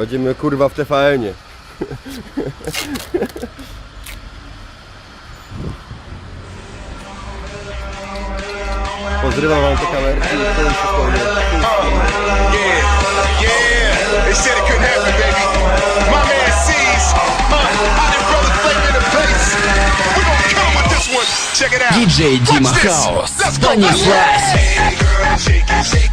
Będziemy kurwa w TVN-ie. Pozrywam wam te kamerki. To już wszystko jest. Yeah, yeah. They said it couldn't happen, baby. My man sees. Uh, I did brothers flavor in the place. We gonna come with this one. Check it out. DJ Dima. House. Let's go. Bunny Let's go. Flash. Hey girl, shake it, shake it.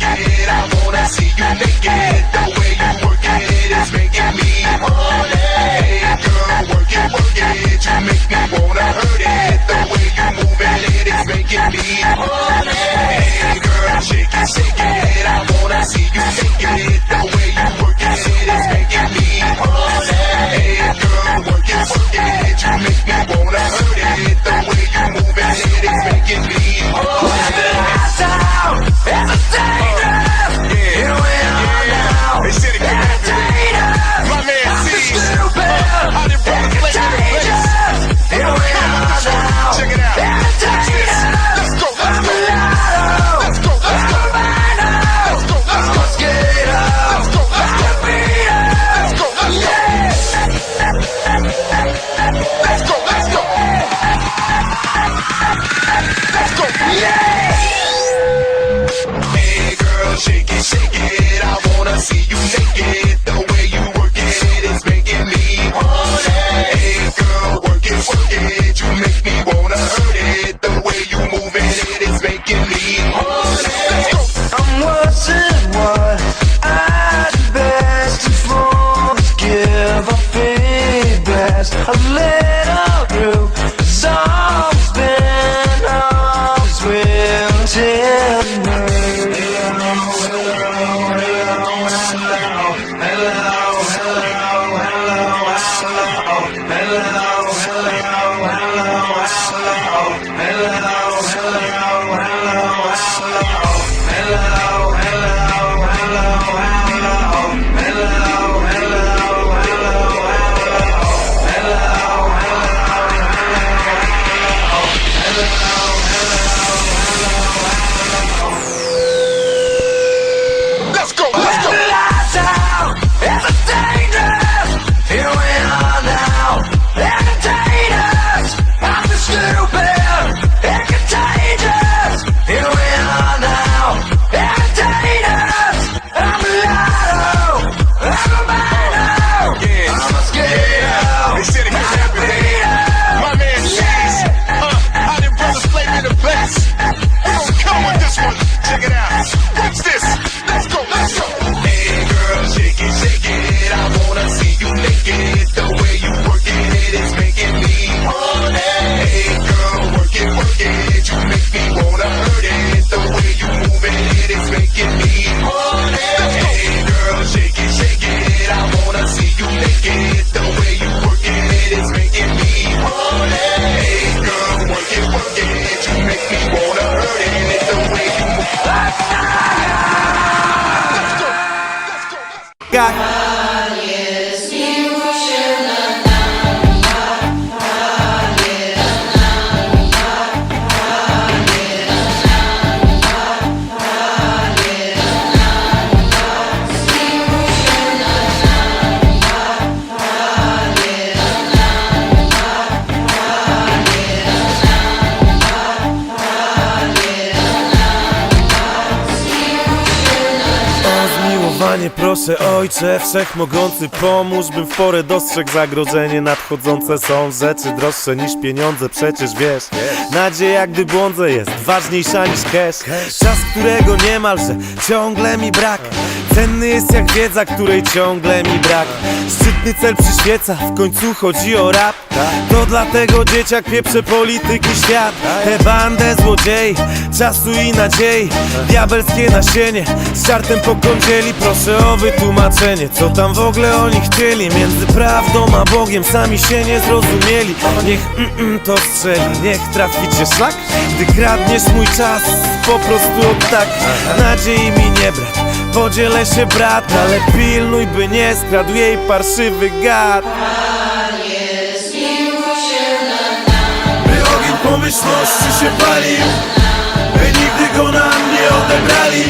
just a little room. Songs hello, hello, will hello, Hello, hello, hello, hello. got zmiłowanie proszę ojcze Wszechmogący pomóż Bym w porę dostrzegł zagrożenie. Nadchodzące są rzeczy droższe niż pieniądze Przecież wiesz. Nadzieja gdy błądzę jest ważniejsza niż cash. Czas którego niemalże ciągle mi brak. Cenny jest jak wiedza, której ciągle mi brak Szczytny cel przyświeca, w końcu chodzi o rap. To dlatego dzieciak pieprze polityki świat Tę bandę złodziei, czasu i nadziei. Diabelskie nasienie, z czartem po kądzieli Proszę o wytłumaczenie, co tam w ogóle oni chcieli? Między prawdą a Bogiem sami się nie zrozumieli. Niech mm, mm, to strzeli, niech trafi cię szlak. Gdy kradniesz mój czas, po prostu od tak. Nadziei mi nie brak podzielę się brat Ale pilnuj, by nie skradł jej parszywy gad. Panie, zmiłuj się na nam By ogień pomyślności się palił By nigdy go nam nie odebrali.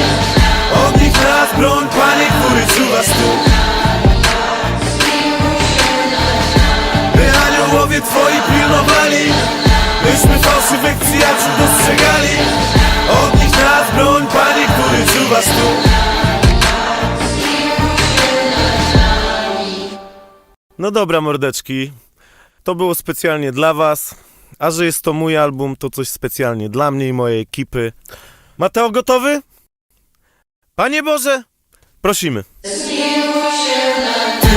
Od nich nas broń, Panie, który czuwa stół. By aniołowie Twoi pilnowali Byśmy fałszywych przyjaciół No dobra, mordeczki. To było specjalnie dla was. A że jest to mój album, to coś specjalnie dla mnie i mojej ekipy. Mateo gotowy? Panie Boże, prosimy.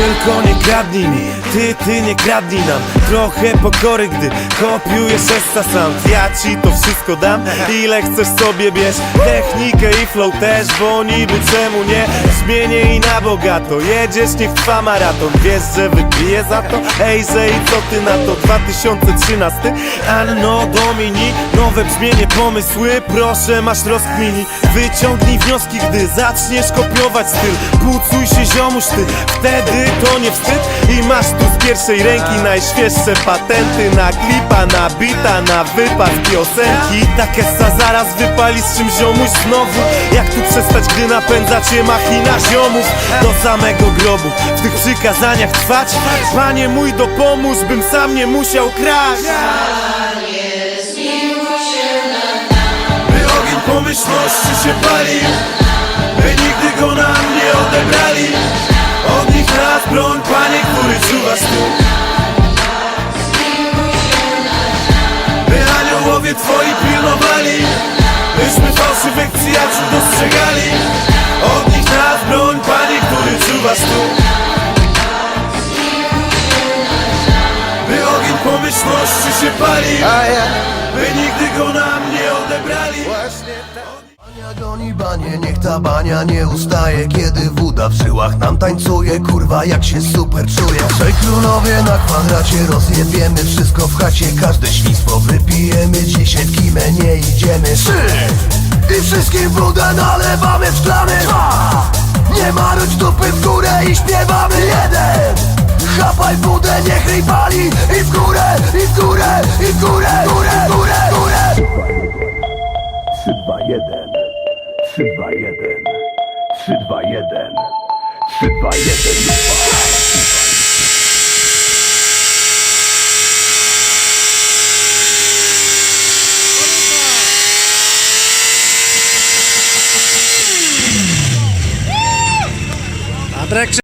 Tylko nie kradnij mi, ty, ty nie kradnij nam. Trochę pokory, gdy kopiujesz essa sam. Ja ci to wszystko dam, ile chcesz sobie bierz. Technikę i flow też, bo niby czemu nie? Zmienię i na bogato, jedziesz niech trwa maraton Wiesz, że wypiję za to? Ej, że i co ty na to? 2013 Anno Domini, nowe brzmienie, pomysły. Proszę, masz rozkmini. Wyciągnij wnioski, gdy zaczniesz kopiować styl. Pucuj się ziomuś ty, wtedy to nie wstyd. I masz tu z pierwszej ręki najświeższe patenty. Na klipa, na bita, na wypad piosenki. Tak essa zaraz wypali z czym ziomuś znowu. Jak tu przestać, gdy napędzacie machina ziomów? Do samego grobu, w tych przykazaniach trwać? Panie mój dopomóż, bym sam nie musiał kraść. Pomyślności się palił By nigdy go nam nie odebrali tu By aniołowie twoi pilnowali niech ta bania nie ustaje. Kiedy woda w żyłach nam tańcuje Kurwa jak się super czuję Trzej królowie na kwadracie Rozjebiemy wszystko w chacie. Każde świństwo wypijemy Dzisiaj w kimę nie idziemy. Trzy! I wszystkim wodę nalewamy w szklany Dwa Nie marudź dupy w górę i śpiewamy. Jeden! Chapaj wódę, niech ryj pali. I w górę, i w górę, i w górę, górę, górę, górę. 3, 2, 1 3, 2, 1 3,